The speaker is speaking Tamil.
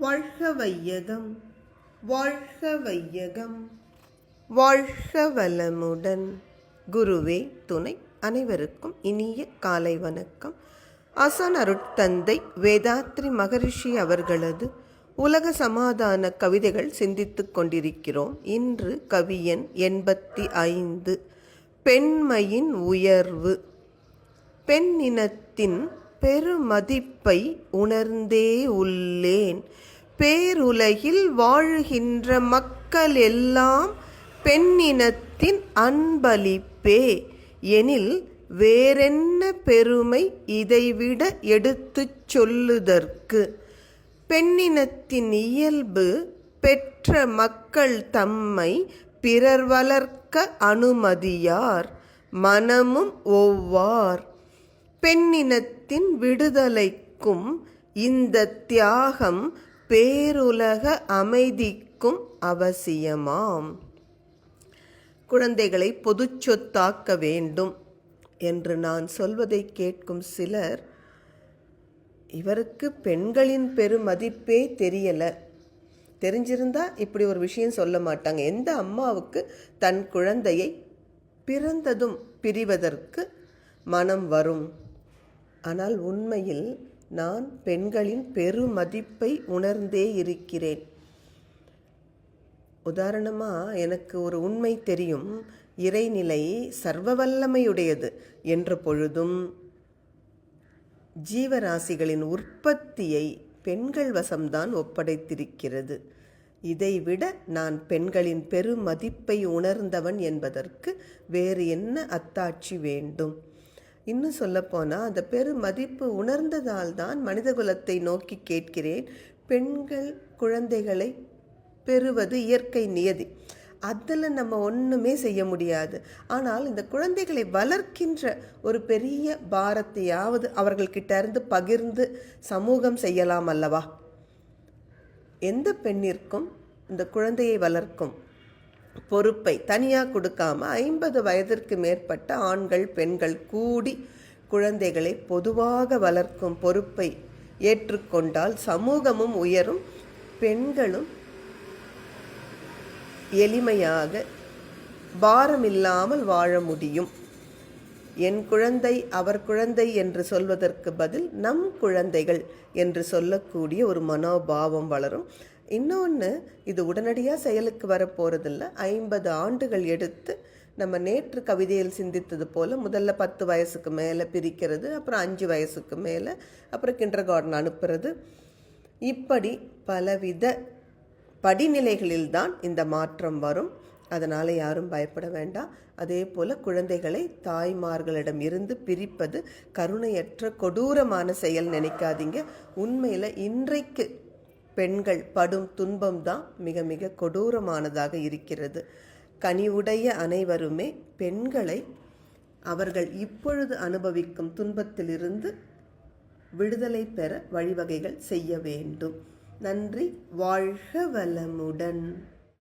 வாழ்க வையகம் வாழ்க வையகம் வாழ்க வளமுடன் குருவே துணை அனைவருக்கும் இனிய காலை வணக்கம். அசன் அருட்தந்தை வேதாத்ரி மகரிஷி அவர்களது உலக சமாதான கவிதைகள் சிந்தித்து கொண்டிருக்கிறோம். இன்று கவியன் எண்பத்தி ஐந்து பெண்மையின் உயர்வு. பெண்ணினத்தின் பெருமதிப்பை உணர்ந்தே உள்ளேன். பேருலகில் வாழ்கின்ற மக்கள் எல்லாம் பெண்ணினத்தின் அன்பளிப்பே. எனில் வேறென்ன பெருமை இதைவிட எடுத்துச் சொல்லுதற்கு? பெண்ணினத்தின் இயல்பு பெற்ற மக்கள் தம்மை பிறர் வளர்க்க அனுமதியார். மனமும் ஒவ்வார். பெண்ணினத்தின் விடுதலைக்கும் இந்த தியாகம் பேருலக அமைதிக்கும் அவசியமாம். குழந்தைகளை பொது சொத்தாக்க வேண்டும் என்று நான் சொல்வதை கேட்கும் சிலர் இவருக்கு பெண்களின் பெருமதிப்பே தெரியலை. தெரிஞ்சிருந்தா இப்படி ஒரு விஷயம் சொல்ல மாட்டாங்க. எந்த அம்மாவுக்கு தன் குழந்தையை பிறந்ததும் பிரிவதற்கு மனம் வரும்? ஆனால் உண்மையில் நான் பெண்களின் பெருமதிப்பை உணர்ந்தே இருக்கிறேன். உதாரணமாக எனக்கு ஒரு உண்மை தெரியும். இறைநிலை சர்வ வல்லமையுடையது என்ற பொழுதும் ஜீவராசிகளின் உற்பத்தியை பெண்கள் வசம்தான் ஒப்படைத்திருக்கிறது. இதைவிட நான் பெண்களின் பெருமதிப்பை உணர்ந்தவன் என்பதற்கு வேறு என்ன அத்தாட்சி வேண்டும்? இன்னும் சொல்லப்போனால் அந்த பெருமதிப்பு உணர்ந்ததால் தான் மனிதகுலத்தை நோக்கி கேட்கிறேன். பெண்கள் குழந்தைகளை பெறுவது இயற்கை நியதி. அதில் நம்ம ஒன்றுமே செய்ய முடியாது. ஆனால் இந்த குழந்தைகளை வளர்க்கின்ற ஒரு பெரிய பாரத்தையாவது அவர்கள்கிட்ட இருந்து பகிர்ந்து சமூகம் செய்யலாம் அல்லவா? எந்த பெண்ணிற்கும் இந்த குழந்தையை வளர்க்கும் பொறுப்பை தனியாக கொடுக்காம ஐம்பது வயதிற்கு மேற்பட்ட ஆண்கள் பெண்கள் கூடி குழந்தைகளை பொதுவாக வளர்க்கும் பொறுப்பை ஏற்றுக்கொண்டால் சமூகமும் உயரும் பெண்களும் எளிமையாக பாரமில்லாமல் வாழ முடியும். என் குழந்தை அவர் குழந்தை என்று சொல்வதற்கு பதில் நம் குழந்தைகள் என்று சொல்லக்கூடிய ஒரு மனோபாவம் வளரும். இன்னொன்று இது உடனடியாக செயலுக்கு வரப்போகிறதில்ல ஐம்பது ஆண்டுகள் எடுத்து நம்ம நேற்று கவிதையில் சிந்தித்தது போல் முதல்ல பத்து வயசுக்கு மேலே பிரிக்கிறது அப்புறம் அஞ்சு வயசுக்கு மேலே அப்புறம் கிண்டர் கார்டன் அனுப்புறது. இப்படி பலவித படிநிலைகளில் தான் இந்த மாற்றம் வரும். அதனால் யாரும் பயப்பட வேண்டாம். அதே போல் குழந்தைகளை தாய்மார்களிடம் இருந்து பிரிப்பது கருணையற்ற கொடூரமான செயல் நினைக்காதீங்க. உண்மையில் இன்றைக்கு பெண்கள் படும் துன்பம் தான் மிக மிக கொடூரமானதாக இருக்கிறது. கனிவுடைய அனைவருமே பெண்களை அவர்கள் இப்பொழுது அனுபவிக்கும் துன்பத்திலிருந்து விடுதலை பெற வழிவகைகள் செய்ய வேண்டும். நன்றி. வாழ்க வளமுடன்.